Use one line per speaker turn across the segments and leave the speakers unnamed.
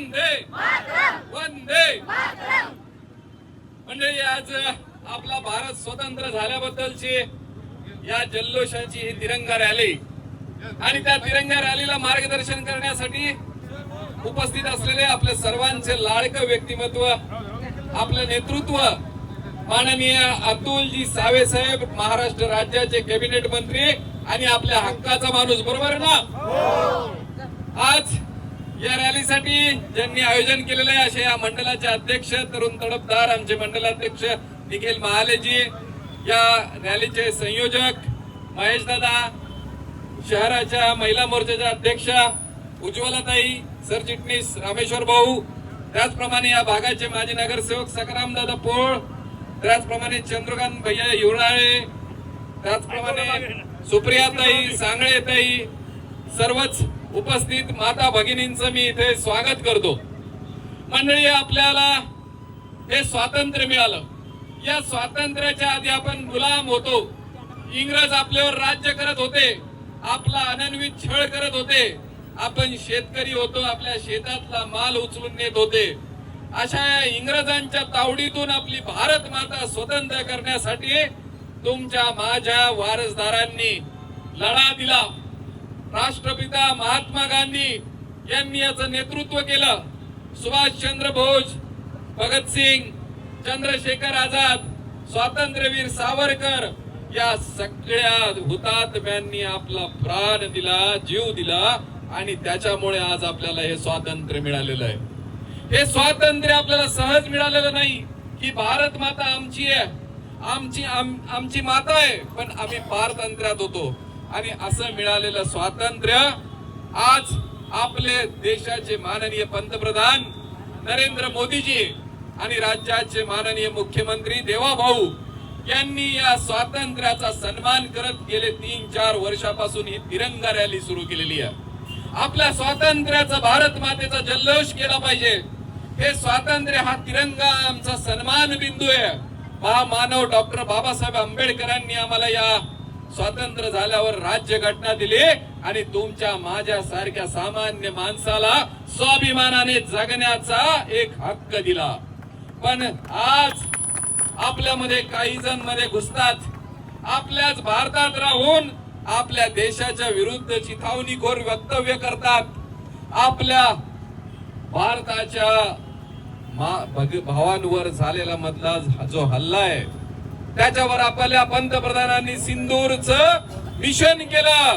वंदे! वंदे! म्हणजे आज आपला भारत स्वतंत्र झाल्याबद्दलची या जल्लोषाची ही तिरंगा रॅली. आणि त्या तिरंगा रॅलीला मार्गदर्शन करण्यासाठी उपस्थित असलेले आपले सर्वांचे लाडकं व्यक्तिमत्व आपलं नेतृत्व माननीय अतुलजी सावे साहेब महाराष्ट्र राज्याचे कॅबिनेट मंत्री आणि आपल्या हक्काचा माणूस बरोबर ना? आज या रॅलीसाठी ज्यांनी आयोजन केलेलं आहे असे या मंडळाचे अध्यक्ष तरुण तडपदार आमचे मंडलाध्यक्ष निखिल महालेजी या रॅलीचे संयोजक महेश दादा शहराच्या महिला मोर्चाच्या अध्यक्षा उज्ज्वलाताई सरचिटणीस रामेश्वर भाऊ त्याचप्रमाणे या भागाचे माजी नगरसेवक सकाराम दादा पोळ त्याचप्रमाणे चंद्रकांत भैया युवराळे त्याचप्रमाणे सुप्रियाताई सांगळेताई सर्वच उपस्थित माता भगिनींचं मी इथे स्वागत करतो. मंडळी आपल्याला हे स्वातंत्र्य मिळालं. या स्वातंत्र्याच्या आधी आपण गुलाम होतो. इंग्रज आपल्यावर राज्य करत होते. आपला अनन्वित छळ करत होते. आपण शेतकरी होतो आपल्या शेतातला माल उचलून नेत होते. अशा या इंग्रजांच्या तावडीतून आपली भारत माता स्वतंत्र करण्यासाठी तुमच्या माझ्या वारसदारांनी लढा दिला. राष्ट्रपिता महात्मा गांधी यांनी याचं नेतृत्व केलं. सुभाषचंद्र बोस भगतसिंग चंद्रशेखर आझाद स्वातंत्र्यवीर सावरकर या सगळ्या हुतात्म्यांनी आपला प्राण दिला जीव दिला आणि त्याच्यामुळे आज आपल्याला हे स्वातंत्र्य मिळालेलं आहे. हे स्वातंत्र्य आपल्याला सहज मिळालेलं नाही की भारत माता आमची आहे. आमची आम- आमची माता आहे पण आम्ही पारतंत्र्यात होतो. आणि असं मिळालेलं स्वातंत्र्य आज आपले देशाचे माननीय पंतप्रधान नरेंद्र मोदीजी आणि राज्याचे माननीय मुख्यमंत्री देवाभाऊ यांनी या स्वातंत्र्याचा सन्मान करत गेले तीन चार वर्षापासून ही तिरंगा रॅली सुरू केलेली आहे. आपल्या स्वातंत्र्याचा भारत मातेचा जल्लोष केला पाहिजे. हे स्वातंत्र्य हा तिरंगा आमचा सन्मान बिंदू आहे महामानव डॉक्टर बाबासाहेब आंबेडकरांनी आम्हाला या स्वातंत्र्य झाल्यावर राज्य घटना दिली आणि तुमच्या माझ्या सारख्या सामान्य माणसाला स्वाभिमानाने जगण्याचा एक हक्क दिला. पण आज आपल्यामध्ये काही जणमध्ये घुसतात. आपल्याच भारतात राहून आपल्या देशाच्या विरुद्ध चिथावणीखोर वक्तव्य करतात. आपल्या भारताच्या मा- भावांवर झालेला मधला जो हल्ला आहे त्याच्यावर आपल्या पंतप्रधानांनी सिंदूरच मिशन केलं.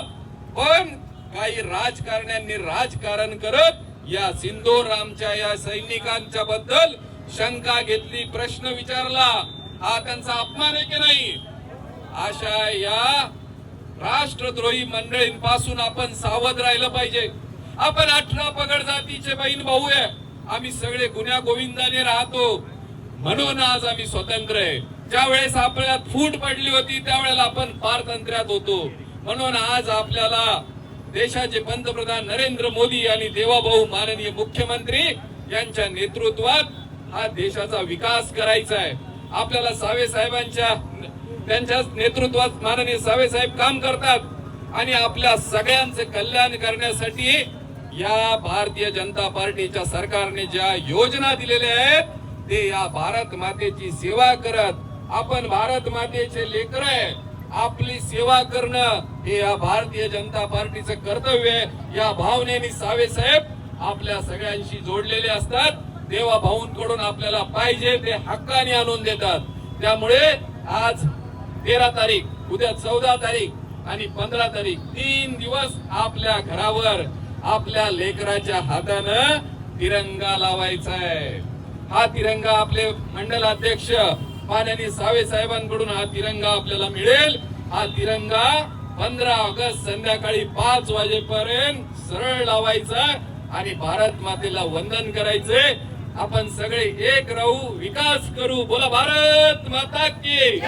पण काही राजकारण्यांनी राजकारण करत या सिंदूर आमच्या या सैनिकांच्या बद्दल शंका घेतली प्रश्न विचारला. हा त्यांचा अपमान आहे की नाही? अशा या राष्ट्रद्रोही मंडळींपासून आपण सावध राहिलं पाहिजे. आपण अठरा पगड जातीचे बहीण भाऊ आहे. आम्ही सगळे गुन्ह्या गोविंदाने राहतो. म्हणून आज आम्ही स्वतंत्र आहे. ज्या वेळेस आपल्यात फूट पडली होती त्यावेळेला आपण पारतंत्र्यात होतो. म्हणून आज आपल्याला देशाचे पंतप्रधान नरेंद्र मोदी आणि देवाभाऊ माननीय मुख्यमंत्री यांच्या नेतृत्वात हा देशाचा विकास करायचा आहे. आपल्याला सावे साहेबांच्या त्यांच्या नेतृत्वात माननीय सावे साहेब काम करतात. आणि आपल्या सगळ्यांचे कल्याण करण्यासाठी या भारतीय जनता पार्टीच्या सरकारने ज्या योजना दिलेल्या आहेत ते या भारत मातेची सेवा करत आपण भारत मातेचे लेकर आहे. आपली सेवा करणं हे या भारतीय जनता पार्टीचं कर्तव्य आहे. या भावनेने सावे साहेब आपल्या सगळ्यांशी जोडलेले असतात. देवा भाऊंकडून आपल्याला पाहिजे ते हक्काने आणून देतात. त्यामुळे आज तेरा तारीख उद्या चौदा तारीख आणि पंधरा तारीख तीन दिवस आपल्या घरावर आपल्या लेकराच्या हातानं तिरंगा लावायचा आहे. हा तिरंगा आपले मंडल अध्यक्ष माननीय सावे साहेबांकडून हा तिरंगा आपल्याला मिळेल. हा तिरंगा पंधरा ऑगस्ट संध्याकाळी पाच वाजेपर्यंत सरळ लावायचा आणि भारत मातेला वंदन करायचे. आपण सगळे एक राहू विकास करू. बोला भारत माता की